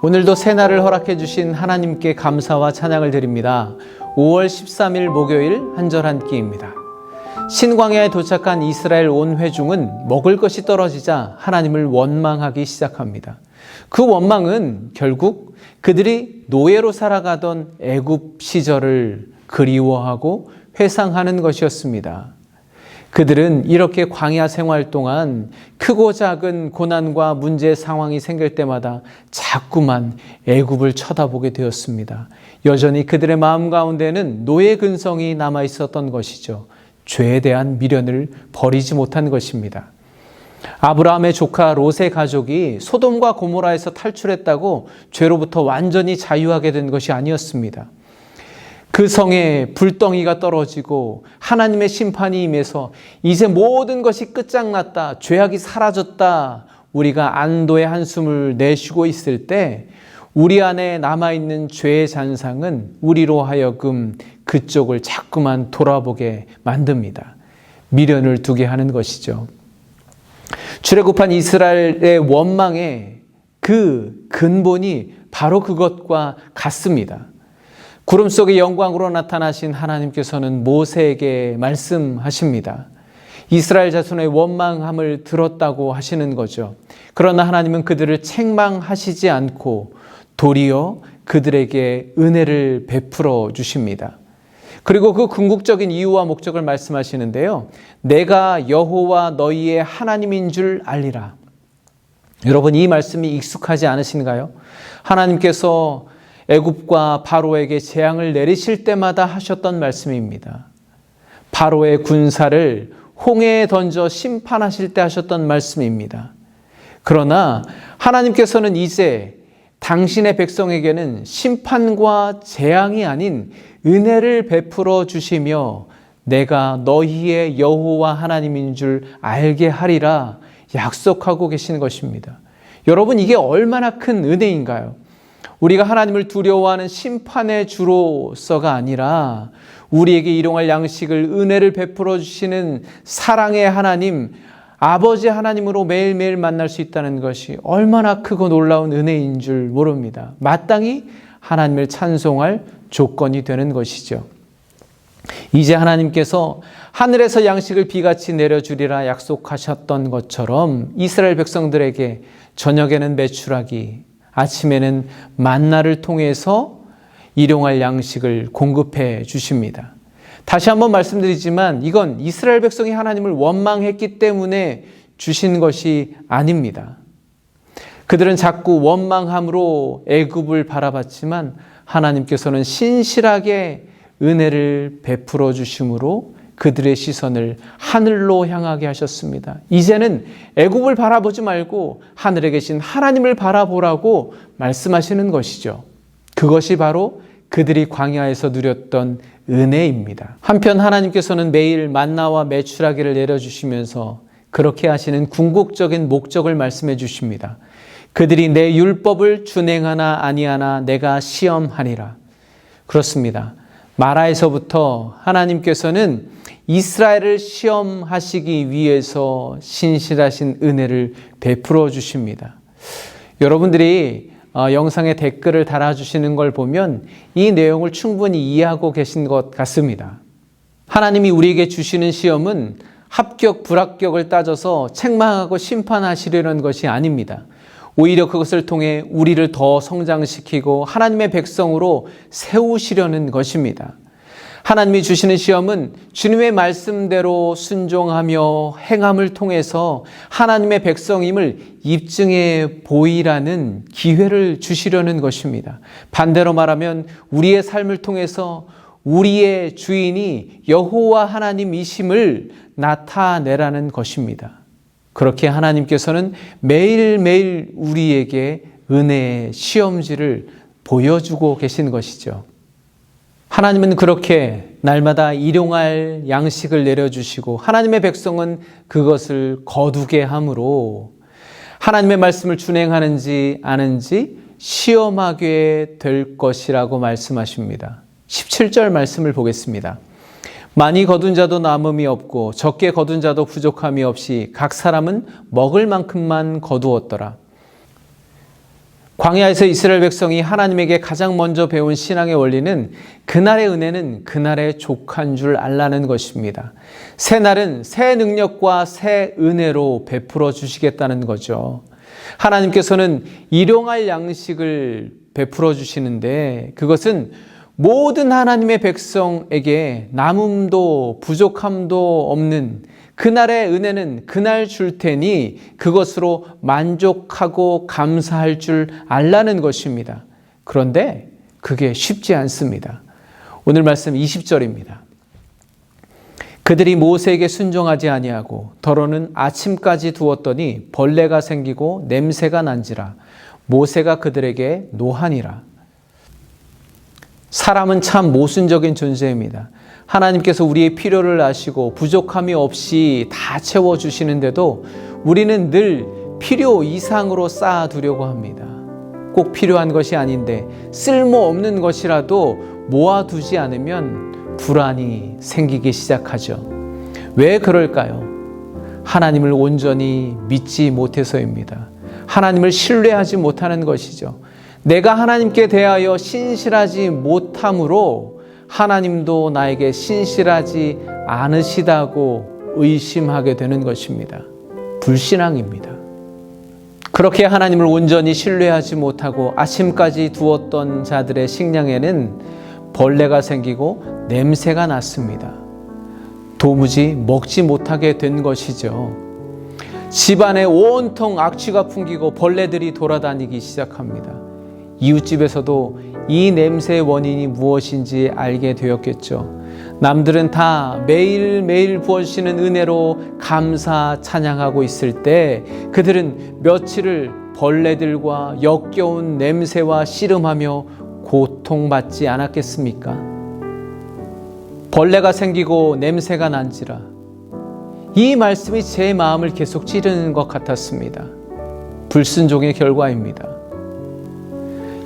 오늘도 새날을 허락해 주신 하나님께 감사와 찬양을 드립니다. 5월 13일 목요일 한절 한 끼입니다. 신광야에 도착한 이스라엘 온 회중은 먹을 것이 떨어지자 하나님을 원망하기 시작합니다. 그 원망은 결국 그들이 노예로 살아가던 애굽 시절을 그리워하고 회상하는 것이었습니다. 그들은 이렇게 광야 생활 동안 크고 작은 고난과 문제 상황이 생길 때마다 자꾸만 애굽을 쳐다보게 되었습니다. 여전히 그들의 마음 가운데는 노예 근성이 남아 있었던 것이죠. 죄에 대한 미련을 버리지 못한 것입니다. 아브라함의 조카 롯의 가족이 소돔과 고모라에서 탈출했다고 죄로부터 완전히 자유하게 된 것이 아니었습니다. 그 성에 불덩이가 떨어지고 하나님의 심판이 임해서 이제 모든 것이 끝장났다. 죄악이 사라졌다. 우리가 안도의 한숨을 내쉬고 있을 때 우리 안에 남아있는 죄의 잔상은 우리로 하여금 그쪽을 자꾸만 돌아보게 만듭니다. 미련을 두게 하는 것이죠. 출애굽한 이스라엘의 원망의 그 근본이 바로 그것과 같습니다. 구름 속의 영광으로 나타나신 하나님께서는 모세에게 말씀하십니다. 이스라엘 자손의 원망함을 들었다고 하시는 거죠. 그러나 하나님은 그들을 책망하시지 않고 도리어 그들에게 은혜를 베풀어 주십니다. 그리고 그 궁극적인 이유와 목적을 말씀하시는데요. 내가 여호와 너희의 하나님인 줄 알리라. 여러분 이 말씀이 익숙하지 않으신가요? 하나님께서 애굽과 바로에게 재앙을 내리실 때마다 하셨던 말씀입니다. 바로의 군사를 홍해에 던져 심판하실 때 하셨던 말씀입니다. 그러나 하나님께서는 이제 당신의 백성에게는 심판과 재앙이 아닌 은혜를 베풀어 주시며 내가 너희의 여호와 하나님인 줄 알게 하리라 약속하고 계시는 것입니다. 여러분 이게 얼마나 큰 은혜인가요? 우리가 하나님을 두려워하는 심판의 주로서가 아니라 우리에게 일용할 양식을 은혜를 베풀어 주시는 사랑의 하나님, 아버지 하나님으로 매일매일 만날 수 있다는 것이 얼마나 크고 놀라운 은혜인 줄 모릅니다. 마땅히 하나님을 찬송할 조건이 되는 것이죠. 이제 하나님께서 하늘에서 양식을 비같이 내려주리라 약속하셨던 것처럼 이스라엘 백성들에게 저녁에는 매출하기, 아침에는 만나를 통해서 일용할 양식을 공급해 주십니다. 다시 한번 말씀드리지만 이건 이스라엘 백성이 하나님을 원망했기 때문에 주신 것이 아닙니다. 그들은 자꾸 원망함으로 애굽을 바라봤지만 하나님께서는 신실하게 은혜를 베풀어 주심으로 그들의 시선을 하늘로 향하게 하셨습니다. 이제는 애굽을 바라보지 말고 하늘에 계신 하나님을 바라보라고 말씀하시는 것이죠. 그것이 바로 그들이 광야에서 누렸던 은혜입니다. 한편 하나님께서는 매일 만나와 매출하기를 내려주시면서 그렇게 하시는 궁극적인 목적을 말씀해 주십니다. 그들이 내 율법을 준행하나 아니하나 내가 시험하니라. 그렇습니다. 마라에서부터 하나님께서는 이스라엘을 시험하시기 위해서 신실하신 은혜를 베풀어 주십니다. 여러분들이 어, 영상에 댓글을 달아주시는 걸 보면 이 내용을 충분히 이해하고 계신 것 같습니다. 하나님이 우리에게 주시는 시험은 합격, 불합격을 따져서 책망하고 심판하시려는 것이 아닙니다. 오히려 그것을 통해 우리를 더 성장시키고 하나님의 백성으로 세우시려는 것입니다. 하나님이 주시는 시험은 주님의 말씀대로 순종하며 행함을 통해서 하나님의 백성임을 입증해 보이라는 기회를 주시려는 것입니다. 반대로 말하면 우리의 삶을 통해서 우리의 주인이 여호와 하나님이심을 나타내라는 것입니다. 그렇게 하나님께서는 매일매일 우리에게 은혜의 시험지를 보여주고 계신 것이죠. 하나님은 그렇게 날마다 일용할 양식을 내려주시고 하나님의 백성은 그것을 거두게 함으로 하나님의 말씀을 준행하는지 아는지 시험하게 될 것이라고 말씀하십니다. 17절 말씀을 보겠습니다. 많이 거둔 자도 남음이 없고 적게 거둔 자도 부족함이 없이 각 사람은 먹을 만큼만 거두었더라. 광야에서 이스라엘 백성이 하나님에게 가장 먼저 배운 신앙의 원리는 그날의 은혜는 그날의 족한 줄 알라는 것입니다. 새 날은 새 능력과 새 은혜로 베풀어 주시겠다는 거죠. 하나님께서는 일용할 양식을 베풀어 주시는데 그것은 모든 하나님의 백성에게 남음도 부족함도 없는 그날의 은혜는 그날 줄 테니 그것으로 만족하고 감사할 줄 알라는 것입니다. 그런데 그게 쉽지 않습니다. 오늘 말씀 20절입니다. 그들이 모세에게 순종하지 아니하고 더러는 아침까지 두었더니 벌레가 생기고 냄새가 난지라 모세가 그들에게 노하니라. 사람은 참 모순적인 존재입니다. 하나님께서 우리의 필요를 아시고 부족함이 없이 다 채워주시는데도 우리는 늘 필요 이상으로 쌓아두려고 합니다. 꼭 필요한 것이 아닌데 쓸모없는 것이라도 모아두지 않으면 불안이 생기기 시작하죠. 왜 그럴까요? 하나님을 온전히 믿지 못해서입니다. 하나님을 신뢰하지 못하는 것이죠. 내가 하나님께 대하여 신실하지 못함으로 하나님도 나에게 신실하지 않으시다고 의심하게 되는 것입니다. 불신앙입니다. 그렇게 하나님을 온전히 신뢰하지 못하고 아침까지 두었던 자들의 식량에는 벌레가 생기고 냄새가 났습니다. 도무지 먹지 못하게 된 것이죠. 집안에 온통 악취가 풍기고 벌레들이 돌아다니기 시작합니다. 이웃집에서도 이 냄새의 원인이 무엇인지 알게 되었겠죠. 남들은 다 매일매일 부어주시는 은혜로 감사 찬양하고 있을 때 그들은 며칠을 벌레들과 역겨운 냄새와 씨름하며 고통받지 않았겠습니까? 벌레가 생기고 냄새가 난지라 이 말씀이 제 마음을 계속 찌르는 것 같았습니다. 불순종의 결과입니다.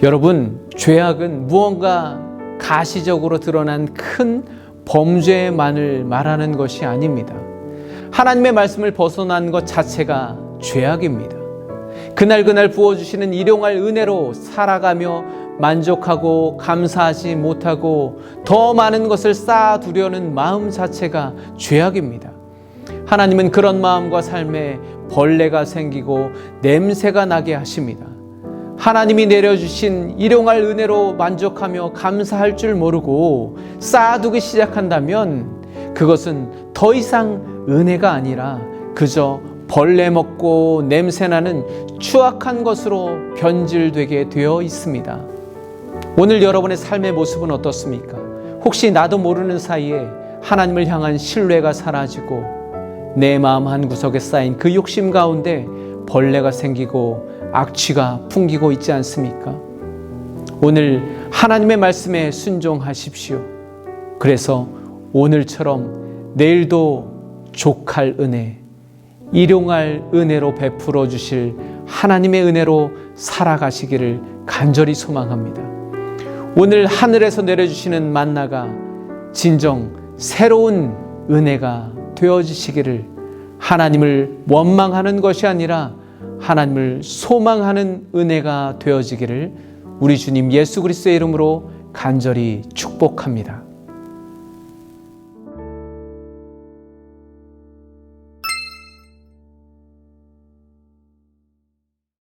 여러분, 죄악은 무언가 가시적으로 드러난 큰 범죄만을 말하는 것이 아닙니다. 하나님의 말씀을 벗어난 것 자체가 죄악입니다. 그날 그날 부어주시는 일용할 은혜로 살아가며 만족하고 감사하지 못하고 더 많은 것을 쌓아두려는 마음 자체가 죄악입니다. 하나님은 그런 마음과 삶에 벌레가 생기고 냄새가 나게 하십니다. 하나님이 내려주신 일용할 은혜로 만족하며 감사할 줄 모르고 쌓아두기 시작한다면 그것은 더 이상 은혜가 아니라 그저 벌레 먹고 냄새나는 추악한 것으로 변질되게 되어 있습니다. 오늘 여러분의 삶의 모습은 어떻습니까? 혹시 나도 모르는 사이에 하나님을 향한 신뢰가 사라지고 내 마음 한 구석에 쌓인 그 욕심 가운데 벌레가 생기고 악취가 풍기고 있지 않습니까? 오늘 하나님의 말씀에 순종하십시오. 그래서 오늘처럼 내일도 족할 은혜, 일용할 은혜로 베풀어 주실 하나님의 은혜로 살아가시기를 간절히 소망합니다. 오늘 하늘에서 내려주시는 만나가 진정 새로운 은혜가 되어지시기를 하나님을 원망하는 것이 아니라 하나님을 소망하는 은혜가 되어지기를 우리 주님 예수 그리스도의 이름으로 간절히 축복합니다.